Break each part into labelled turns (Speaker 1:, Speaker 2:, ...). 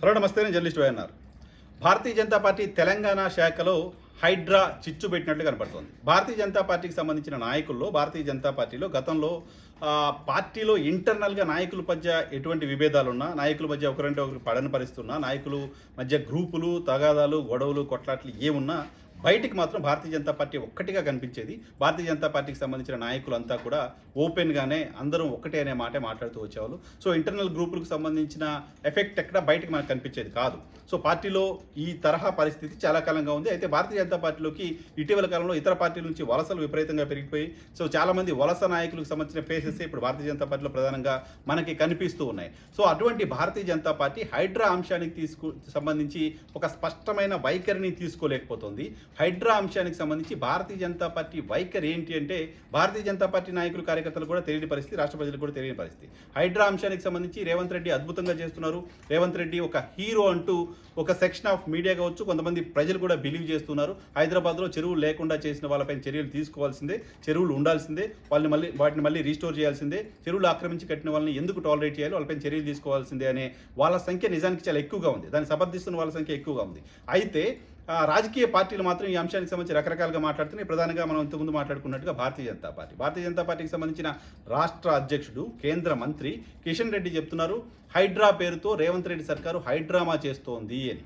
Speaker 1: Hello నమస్తే నేను journalist YNR. Bharatiya Janata party Telangana శాఖలో హైడ్రా చిచ్చు పెట్టినట్లు కనపడుతోంది. భారతీయ జనతా పార్టీకి సంబంధించిన నాయకుల్లో భారతీయ జనతా పార్టీలో గతంలో పార్టీలో ఇంటర్నల్గా నాయకుల మధ్య ఎటువంటి విభేదాలున్నా నాయకుల మధ్య ఒకరంటే ఒకరు పడని నాయకులు మధ్య గ్రూపులు తగాదాలు గొడవలు కొట్లాట్లు ఏమున్నా బయటికి మాత్రం భారతీయ జనతా పార్టీ ఒక్కటిగా కనిపించేది. భారతీయ జనతా పార్టీకి సంబంధించిన నాయకులంతా కూడా ఓపెన్గానే అందరం ఒకటే అనే మాటే మాట్లాడుతూ వచ్చేవాళ్ళు. సో ఇంటర్నల్ గ్రూపులకు సంబంధించిన ఎఫెక్ట్ ఎక్కడ బయటకు మనకు కనిపించేది కాదు. సో పార్టీలో ఈ తరహా పరిస్థితి చాలా కాలంగా ఉంది. అయితే భారతీయ జనతా పార్టీలోకి ఇటీవల కాలంలో ఇతర పార్టీల నుంచి వలసలు విపరీతంగా పెరిగిపోయి సో చాలా మంది వలస నాయకులకు సంబంధించిన ఫేసెస్ ఇప్పుడు భారతీయ జనతా పార్టీలో ప్రధానంగా మనకి కనిపిస్తూ ఉన్నాయి. సో అటువంటి భారతీయ జనతా పార్టీ హైడ్రా అంశానికి తీసుకు సంబంధించి ఒక స్పష్టమైన వైఖరిని తీసుకోలేకపోతుంది. హైడ్రా అంశానికి సంబంధించి భారతీయ జనతా పార్టీ వైఖరి ఏంటి అంటే భారతీయ జనతా పార్టీ నాయకులు కార్యకర్తలు కూడా తెలియని పరిస్థితి రాష్ట్ర ప్రజలకు కూడా తెలియని పరిస్థితి. హైడ్రా అంశానికి సంబంధించి రేవంత్ రెడ్డి అద్భుతంగా చేస్తున్నారు. రేవంత్ రెడ్డి ఒక హీరో అంటూ ఒక సెక్షన్ ఆఫ్ మీడియా కావచ్చు కొంతమంది ప్రజలు కూడా బిలీవ్ చేస్తున్నారు. హైదరాబాద్లో చెరువులు లేకుండా చేసిన వాళ్ళపైన చర్యలు తీసుకోవాల్సిందే చెరువులు ఉండాల్సిందే వాళ్ళని మళ్ళీ వాటిని మళ్ళీ రీస్టోర్ చేయాల్సిందే చెరువులు ఆక్రమించి కట్టిన వాళ్ళని ఎందుకు టాలరేట్ చేయాలి వాళ్ళపై చర్యలు తీసుకోవాల్సిందే అనే వాళ్ళ సంఖ్య నిజానికి చాలా ఎక్కువగా ఉంది. దాన్ని సమర్థిస్తున్న వాళ్ళ సంఖ్య ఎక్కువగా ఉంది. అయితే రాజకీయ పార్టీలు మాత్రం ఈ అంశానికి సంబంధించి రకరకాలుగా మాట్లాడుతున్నాయి. ప్రధానంగా మనం ఇంతకుముందు మాట్లాడుకున్నట్టుగా భారతీయ జనతా పార్టీ. భారతీయ జనతా పార్టీకి సంబంధించిన రాష్ట్ర అధ్యక్షుడు కేంద్ర మంత్రి కిషన్ రెడ్డి చెప్తున్నారు హైడ్రా పేరుతో రేవంత్ రెడ్డి సర్కారు హైడ్రామా చేస్తోంది అని.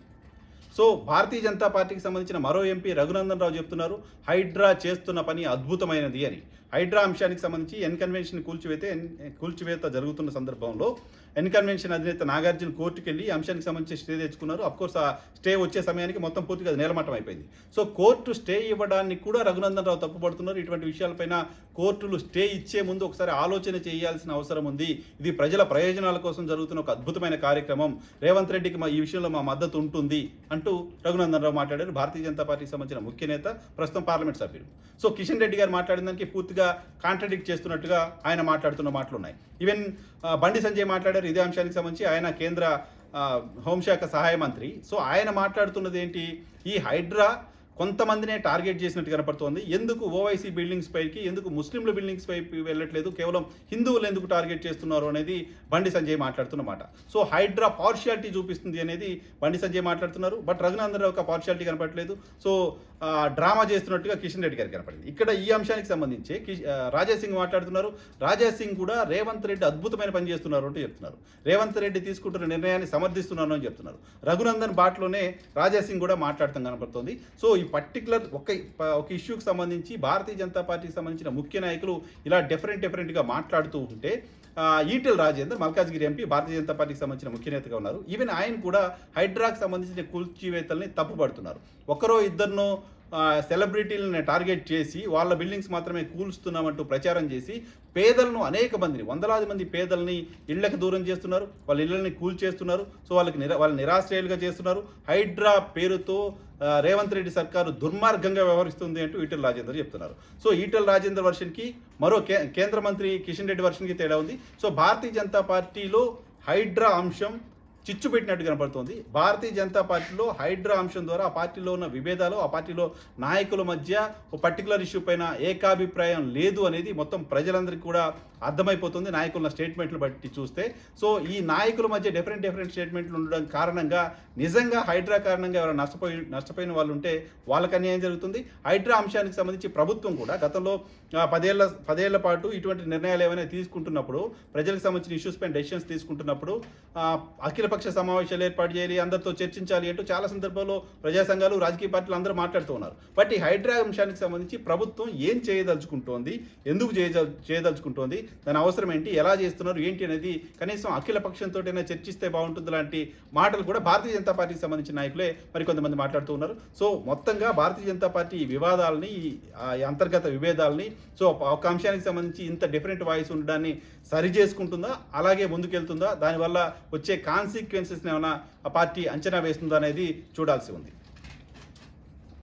Speaker 1: సో భారతీయ జనతా పార్టీకి సంబంధించిన మరో ఎంపీ రఘునందన్ రావు చెప్తున్నారు హైడ్రా చేస్తున్న పని అద్భుతమైనది అని. హైడ్రా అంశానికి సంబంధించి ఎన్ కన్వెన్షన్ కూల్చివేత కూల్చివేత జరుగుతున్న సందర్భంలో ఎన్ కన్వెన్షన్ అధినేత నాగార్జున కోర్టుకు వెళ్ళి అంశానికి సంబంధించి స్టే తెచ్చుకున్నారు. అఫ్కోర్స్ ఆ స్టే వచ్చే సమయానికి మొత్తం పూర్తిగా అది నేలమట్టం అయిపోయింది. సో కోర్టు స్టే ఇవ్వడానికి కూడా రఘునందన్ రావు తప్పుపడుతున్నారు. ఇటువంటి విషయాలపైన కోర్టులు స్టే ఇచ్చే ముందు ఒకసారి ఆలోచన చేయాల్సిన అవసరం ఉంది. ఇది ప్రజల ప్రయోజనాల కోసం జరుగుతున్న ఒక అద్భుతమైన కార్యక్రమం. రేవంత్ రెడ్డికి మా ఈ విషయంలో మా మద్దతు ఉంటుంది అంటూ రఘునందన్ రావు మాట్లాడారు. భారతీయ జనతా పార్టీకి సంబంధించిన ముఖ్య నేత ప్రస్తుతం పార్లమెంట్ సభ్యుడు. సో కిషన్ రెడ్డి గారు మాట్లాడిన దానికి పూర్తిగా కాంట్రడిక్ట్ చేస్తున్నట్టుగా ఆయన మాట్లాడుతున్న మాటలు ఉన్నాయి. ఈవెన్ బండి సంజయ్ మాట్లాడారు. ఇదే అంశానికి సంబంధించి ఆయన కేంద్ర హోంశాఖ సహాయ మంత్రి. సో ఆయన మాట్లాడుతున్నది ఏంటి? ఈ హైడ్రా కొంతమందినే టార్గెట్ చేసినట్టు కనపడుతోంది. ఎందుకు ఓవైసీ బిల్డింగ్స్ పైకి ఎందుకు ముస్లింల బిల్డింగ్స్ పైకి వెళ్ళట్లేదు? కేవలం హిందువులు ఎందుకు టార్గెట్ చేస్తున్నారు అనేది బండి సంజయ్ మాట్లాడుతున్నమాట సో హైడ్రా పార్షియాలిటీ చూపిస్తుంది అనేది బండి సంజయ్ మాట్లాడుతున్నారు. బట్ రఘునందన్ ఒక పార్షియాలిటీ కనపడలేదు సో డ్రామా చేస్తున్నట్టుగా కిషన్ రెడ్డి గారికి కనపడింది. ఇక్కడ ఈ అంశానికి సంబంధించి కిష్- రాజా సింగ్ మాట్లాడుతున్నారు. రాజా సింగ్ కూడా రేవంత్ రెడ్డి అద్భుతమైన పని చేస్తున్నారు అంటూ చెప్తున్నారు. రేవంత్ రెడ్డి తీసుకుంటున్న నిర్ణయాన్ని సమర్థిస్తున్నాను అని చెప్తున్నారు. రఘునందన్ బాట్లోనే రాజా సింగ్ కూడా మాట్లాడటం కనపడుతుంది. సో ఈ పర్టికులర్ ఒక ఒక ఇష్యూకి సంబంధించి భారతీయ జనతా పార్టీకి సంబంధించిన ముఖ్య నాయకులు ఇలా డిఫరెంట్ డిఫరెంట్గా మాట్లాడుతూ ఉంటే ఈటెల్ రాజేందర్ మల్కాజ్గిరి ఎంపీ భారతీయ జనతా పార్టీకి సంబంధించిన ముఖ్య నేతగా ఉన్నారు. ఈవెన్ ఆయన కూడా హైడ్రాకి సంబంధించిన కూల్చివేతల్ని తప్పుపడుతున్నారు. ఒకరో ఇద్దరినో సెలబ్రిటీలను టార్గెట్ చేసి వాళ్ళ బిల్డింగ్స్ మాత్రమే కూల్స్తున్నామంటూ ప్రచారం చేసి పేదలను అనేక మందిని వందలాది మంది పేదల్ని ఇళ్ళకు దూరం చేస్తున్నారు. వాళ్ళ ఇళ్ళని కూల్చేస్తున్నారు సో వాళ్ళకి నిరా వాళ్ళని నిరాశ్రయాలుగా చేస్తున్నారు. హైడ్రా పేరుతో రేవంత్ రెడ్డి సర్కారు దుర్మార్గంగా వ్యవహరిస్తుంది అంటూ ఈటెల రాజేందర్ చెప్తున్నారు. సో ఈటెల రాజేందర్ వర్షన్కి మరో కే కేంద్ర మంత్రి కిషన్ రెడ్డి వర్షన్కి తేడా ఉంది. సో భారతీయ జనతా పార్టీలో హైడ్రా అంశం చిచ్చు పెట్టినట్టు కనపడుతోంది. భారతీయ జనతా పార్టీలో హైడ్రా అంశం ద్వారా ఆ పార్టీలో ఉన్న విభేదాలు ఆ పార్టీలో నాయకుల మధ్య ఒక పర్టికులర్ ఇష్యూ పైన ఏకాభిప్రాయం లేదు అనేది మొత్తం ప్రజలందరికీ కూడా అర్థమైపోతుంది నాయకుల స్టేట్మెంట్లు బట్టి చూస్తే. సో ఈ నాయకుల మధ్య డిఫరెంట్ డిఫరెంట్ స్టేట్మెంట్లు ఉండడం కారణంగా నిజంగా హైడ్రా కారణంగా ఎవరైనా నష్టపోయి నష్టపోయిన వాళ్ళు ఉంటే వాళ్ళకి అన్యాయం జరుగుతుంది. హైడ్రా అంశానికి సంబంధించి ప్రభుత్వం కూడా గతంలో పదేళ్ళ పదేళ్ళ పాటు ఇటువంటి నిర్ణయాలు ఏమైనా తీసుకుంటున్నప్పుడు ప్రజలకు సంబంధించిన ఇష్యూస్ పైన డెసిషన్స్ తీసుకుంటున్నప్పుడు అఖిల అఖిలపక్ష సమావేశాలు ఏర్పాటు చేయాలి అందరితో చర్చించాలి అంటూ చాలా సందర్భాల్లో ప్రజా సంఘాలు రాజకీయ పార్టీలు అందరూ మాట్లాడుతూ ఉన్నారు. బట్ ఈ హైడ్రా అంశానికి సంబంధించి ప్రభుత్వం ఏం చేయదలుచుకుంటోంది ఎందుకు చేయదల్ చేయదలుచుకుంటోంది దాని అవసరం ఏంటి ఎలా చేస్తున్నారు ఏంటి అనేది కనీసం అఖిల పక్షంతో చర్చిస్తే బాగుంటుంది లాంటి మాటలు కూడా భారతీయ జనతా పార్టీకి సంబంధించిన నాయకులే మరి కొంతమంది మాట్లాడుతూ ఉన్నారు. సో మొత్తంగా భారతీయ జనతా పార్టీ ఈ వివాదాలని ఈ అంతర్గత విభేదాలని సో ఒక అంశానికి సంబంధించి ఇంత డిఫరెంట్ వాయిస్ ఉండడాన్ని సరి చేసుకుంటుందా అలాగే ముందుకెళ్తుందా దానివల్ల వచ్చే కాన్సి కాన్సిక్వెన్సెస్ని ఏమైనా ఆ పార్టీ అంచనా వేస్తుందో అనేది చూడాల్సి ఉంది.